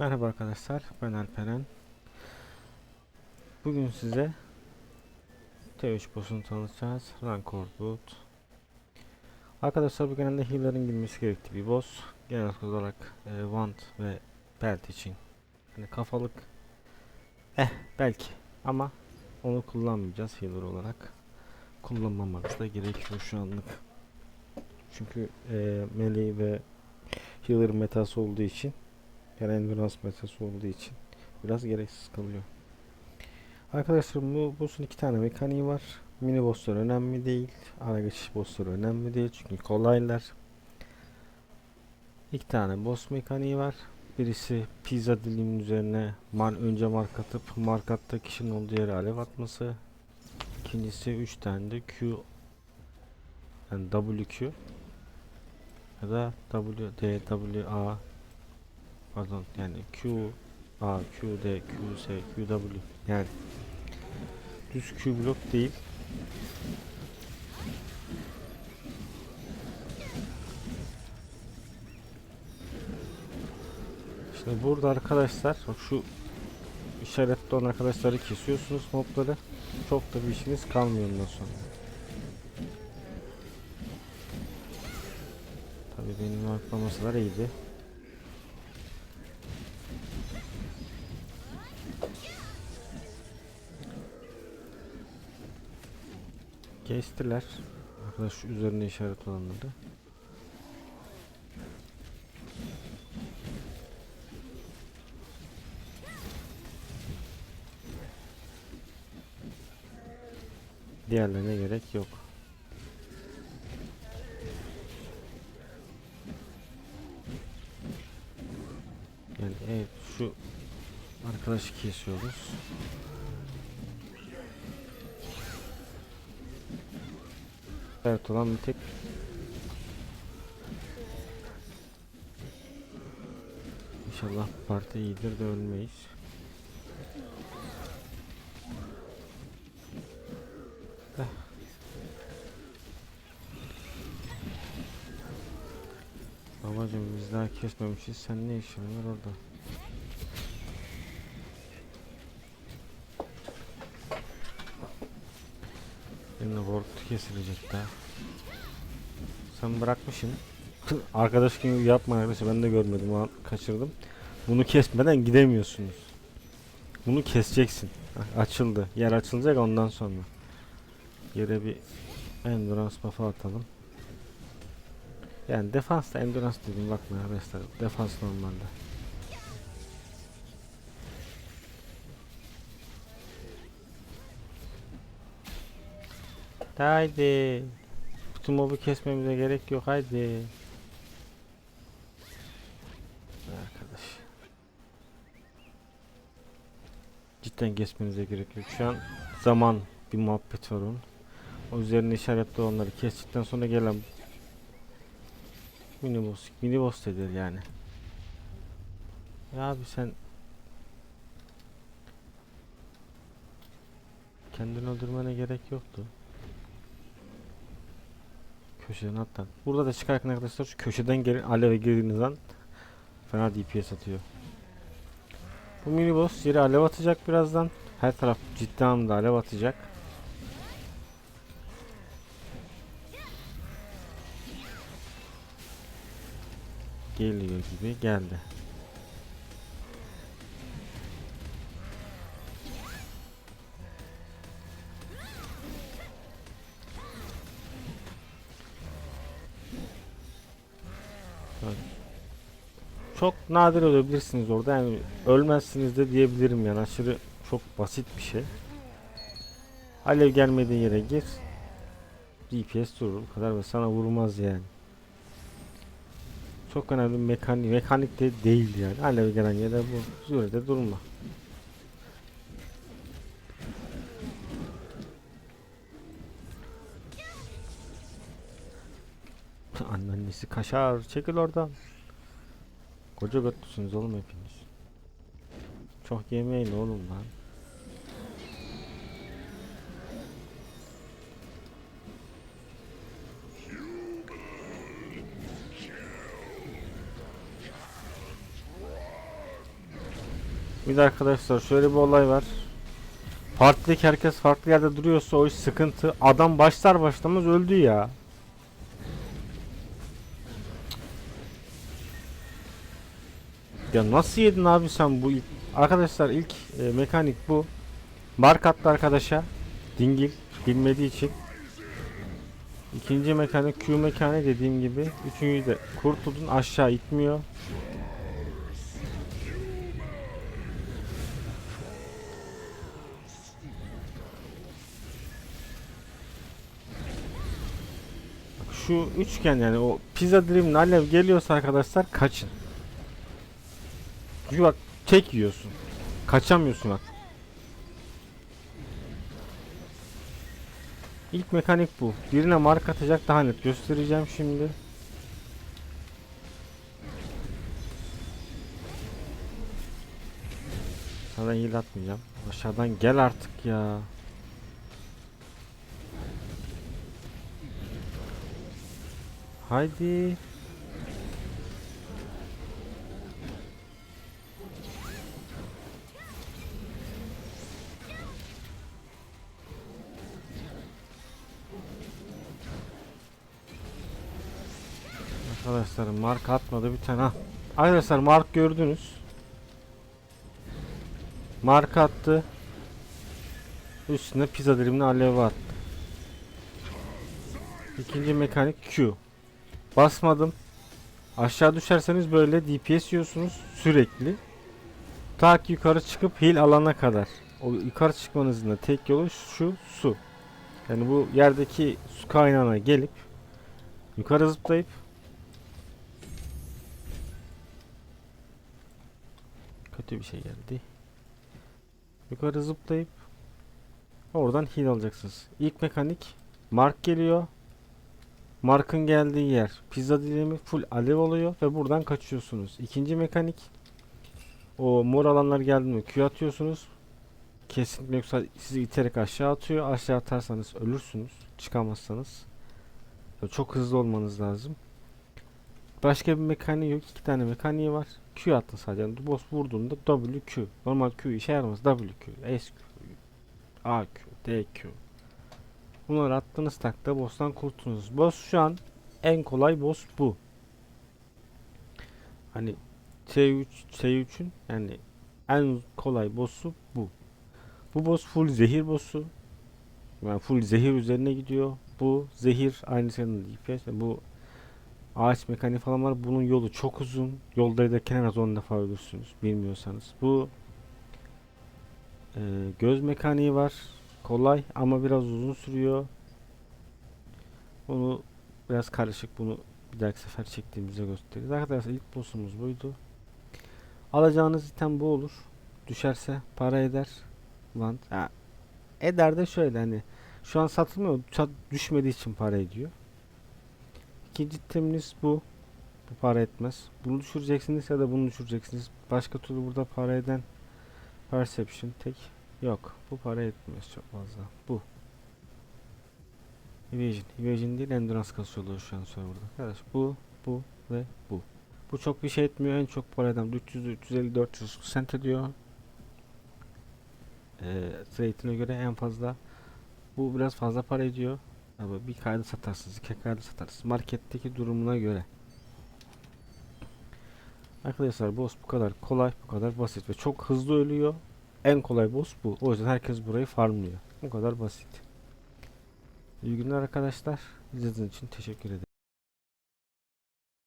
Merhaba arkadaşlar, ben Alperen. Bugün size T3 boss'unu tanıtacağız. Rancor Boot. Arkadaşlar bu genelde healer'ın girmesi gerektiği bir boss. Genel olarak e, wand ve belt için. Hani kafalık eh belki ama onu kullanmayacağız healer olarak. Kullanmamamız da gerekiyor şu anlık. Çünkü e, melee ve healer metası olduğu için yani endurance metası olduğu için biraz gereksiz kalıyor. Arkadaşlar bu boss'un iki tane mekaniği var. Mini bosslar önemli değil. Ara geçiş bossları önemli değil çünkü kolaylar. İki tane boss mekaniği var. Birisi pizza dilimin üzerine man önce mark atıp mark attığı kişinin olduğu yere alev atması. İkincisi 3 tane de Q yani WQ ya da W D W A pardon yani Q A Q D Q S Q W yani düz Q blok değil Şimdi burada arkadaşlar şu işaretli olan arkadaşları kesiyorsunuz mobları çok da bir işiniz kalmıyor ondan sonra. Tabii benim marklamasalar iyiydi. Kestiler. Arkadaş şu üzerinde işaret olanları. Diğerlerine gerek yok. Yani evet şu arkadaşı kesiyoruz. Evet olan bir tek İnşallah parti iyidir de ölmeyiz. Babacım biz daha kesmemişiz. Sen ne işin var orada? De bortu kesilecek daha. Sen bırakmışsın. Arkadaş gibi yapma arkadaşlar ben de görmedim an kaçırdım. Bunu kesmeden gidemiyorsunuz. Bunu keseceksin. Açıldı. Yer açılacak ondan sonra. Yere bir endurance buff'ı atalım. Yani defans da endurance dedim bakma arkadaşlar. Defans normalde. Haydi. Bütün mobu kesmemize gerek yok haydi. Arkadaş. Cidden kesmenize gerek yok. Şu an zaman bir muhabbet var onun. O üzerine işaretli onları kestikten sonra gelen mini boss, mini boss denir yani. Ya abi sen kendini öldürmene gerek yoktu. Köşeden atlan. Burada da çıkarken arkadaşlar şu köşeden geri aleve girdiğiniz an fena DPS atıyor. Bu mini boss yeri alev atacak birazdan. Her taraf ciddi anlamda alev atacak. Geliyor gibi geldi. Nadir ölebilirsiniz orada yani ölmezsiniz de diyebilirim yani aşırı çok basit bir şey. Alev gelmediği yere gir. DPS durur bu kadar ve sana vurmaz yani. Çok önemli mekanik, mekanik de değil yani. Alev gelen yere bu sürede durma. Annesi kaşar. Çekil oradan. Koca götlüsünüz oğlum hepiniz. Çok yemeyin oğlum lan. Bir de arkadaşlar şöyle bir olay var. Partideki herkes farklı yerde duruyorsa o iş sıkıntı. Adam başlar başlamaz öldü ya. Ya nasıl yedin abi sen bu ilk? Arkadaşlar ilk e, mekanik bu. Mark attı arkadaşa. Dingil bilmediği için. İkinci mekanik Q mekaniği dediğim gibi. Üçüncüyü de kurtuldun aşağı itmiyor. Şu üçgen yani o pizza dilimle alev geliyorsa arkadaşlar kaçın. Çünkü bak tek yiyorsun. Kaçamıyorsun bak. İlk mekanik bu. Birine mark atacak daha net göstereceğim şimdi. Sana heal atmayacağım. Aşağıdan gel artık ya. Haydi. Arkadaşlar mark atmadı bir tane. Ha. Arkadaşlar mark gördünüz. Mark attı. Üstüne pizza dilimini alev attı. İkinci mekanik Q. Basmadım. Aşağı düşerseniz böyle DPS yiyorsunuz sürekli. Ta ki yukarı çıkıp heal alana kadar. O yukarı çıkmanızın da tek yolu şu su. Yani bu yerdeki su kaynağına gelip yukarı zıplayıp kötü bir şey geldi. Yukarı zıplayıp oradan heal alacaksınız. İlk mekanik Mark geliyor. Mark'ın geldiği yer pizza dilimi full alev oluyor ve buradan kaçıyorsunuz. İkinci mekanik o mor alanlar geldiğinde Q atıyorsunuz. Kesinlikle yoksa sizi iterek aşağı atıyor. Aşağı atarsanız ölürsünüz. Çıkamazsanız. Çok hızlı olmanız lazım. Başka bir mekaniği yok. iki tane mekaniği var. Q attın sadece. Yani boss vurduğunda WQ. Normal Q işe yaramaz. WQ, SQ, AQ, DQ. Bunları attığınız takta boss'tan kurtulunuz. Boss şu an en kolay boss bu. Hani T3 T3'ün yani en kolay boss'u bu. Bu boss full zehir boss'u. Yani full zehir üzerine gidiyor. Bu zehir aynı senin DPS. Bu ağaç mekaniği falan var. Bunun yolu çok uzun. Yolda giderken en az 10 defa ölürsünüz. Bilmiyorsanız. Bu e, göz mekaniği var. Kolay ama biraz uzun sürüyor. Bunu biraz karışık. Bunu bir dahaki sefer çektiğimizde gösteririz. Arkadaşlar ilk boss'umuz buydu. Alacağınız item bu olur. Düşerse para eder. Lan eder de şöyle hani şu an satılmıyor. Düşmediği için para ediyor. İkinci iteminiz bu. Bu para etmez. Bunu düşüreceksiniz ya da bunu düşüreceksiniz. Başka türlü burada para eden Perception tek yok. Bu para etmez çok fazla. Bu. Evasion. Evasion değil Endurance kasıyorlar şu an serverda. Arkadaş bu, bu ve bu. Bu çok bir şey etmiyor. En çok para eden 300, 350, 400 cent ediyor. Ee, göre en fazla bu biraz fazla para ediyor. Ama bir kaydı satarsınız, iki kaydı satarsınız. Marketteki durumuna göre. Arkadaşlar boss bu kadar kolay, bu kadar basit ve çok hızlı ölüyor. En kolay boss bu. O yüzden herkes burayı farmlıyor. Bu kadar basit. İyi günler arkadaşlar. İzlediğiniz için teşekkür ederim.